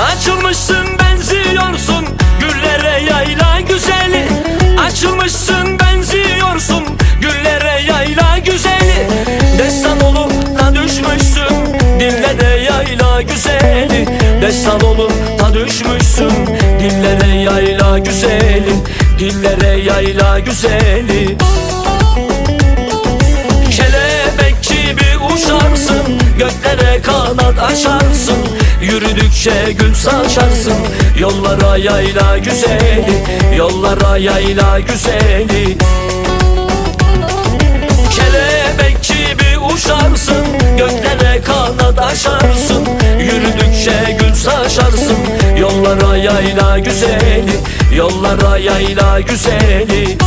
Açılmışsın benziyorsun. Güllere yayla güzeli. Açılmışsın benziyorsun. Güllere yayla güzeli. Destan olup da düşmüşsün. Dillere yayla güzeli. Destan olup da düşmüşsün. Dillere yayla güzeli. Dillere yayla güzeli. Kelebek gibi uçarsın. Göklere kanat açarsın Yürüdükçe gül saçarsın. Yollara yayla güzeli Yollara yayla güzeli. Kelebek gibi uçarsın Göklere kanat açarsın Yürüdükçe gül saçarsın Yollara yayla güzeli Yollara yayla güzeli